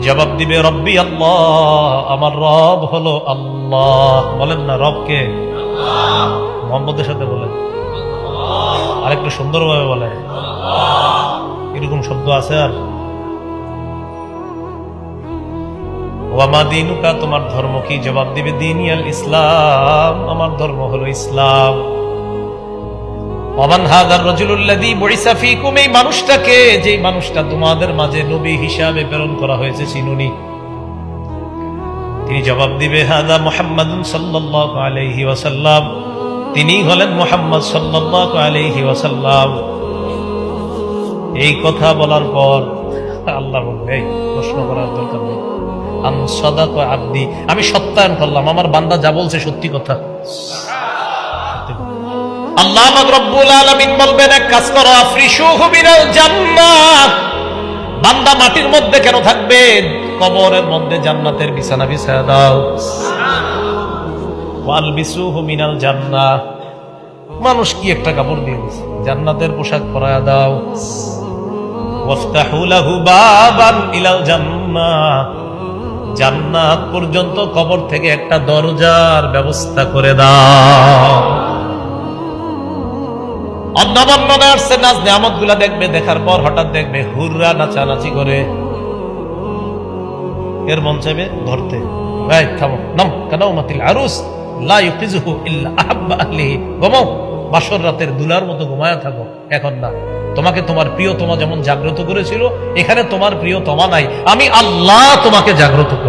জবাব দিবে, রব্বি আল্লাহ, আমার রব হলো আল্লাহ। বলেন না, রবকে? মোহাম্মদের সাথে বলেন। আরেকটু সুন্দরভাবে বলে এরকম শব্দ আছে আর? ওয়ামা দিনুকা, তোমার ধর্ম কি? জবাব দিবে, দিনিয়াল ইসলাম, আমার ধর্ম হলো ইসলাম। ওমান হাদার রজুলুল্লাযী বুইসা ফীকুম, এই মানুষটাকে যে মানুষটা তোমাদের মাঝে নবী হিসাবে প্রেরণ করা হয়েছে, চিনুনি। তিনি জবাব দিবে, হাদা মুহাম্মাদুন সাল্লাল্লাহু আলাইহি ওয়াসাল্লাম। তিনি হলেন মুহাম্মদ সাল্লাল্লাহু আলাইহি ওয়াসাল্লাম। এই কথা বলার পর, আল্লাহ বলবে প্রশ্ন করার দরকার নেই। আব্দি। আমি সত্যায়ন করলাম। আমার বান্দা যা বলছে সত্যি কথা। আল্লাহ রব্বুল আলামিন বলবেন, এক কাজ করো বান্দা মাটির মধ্যে কেন থাকবে? কবরের মধ্যে জান্নাতের বিছানা দাও। জান্নাহ মানুষ কি একটা কাপড় দিয়ে জান্নাতের পোশাক পরায়া দাও। লাহু বাবান ইলাল জান্নাহ জান্নাত পর্যন্ত কবর থেকে একটা দরজার ব্যবস্থা করে দাও। অন্যগুলা দেখবে, দেখার পর হঠাৎ দেখবে হুররা নাচানাচি করে। এর মন চাইবে ধরতে। থামো, নাম কেন মাতিল আরুস, লা ইউকিজুহু ইল্লা বাসর রাতের দুলার মতো ঘুমায়া থাকো। এখন না, তোমাকে তোমার প্রিয় তোমা যেমন জাগ্রত করেছিল, এখানে তোমার প্রিয় তোমা নাই। আমি আল্লাহ তোমাকে জাগ্রত করব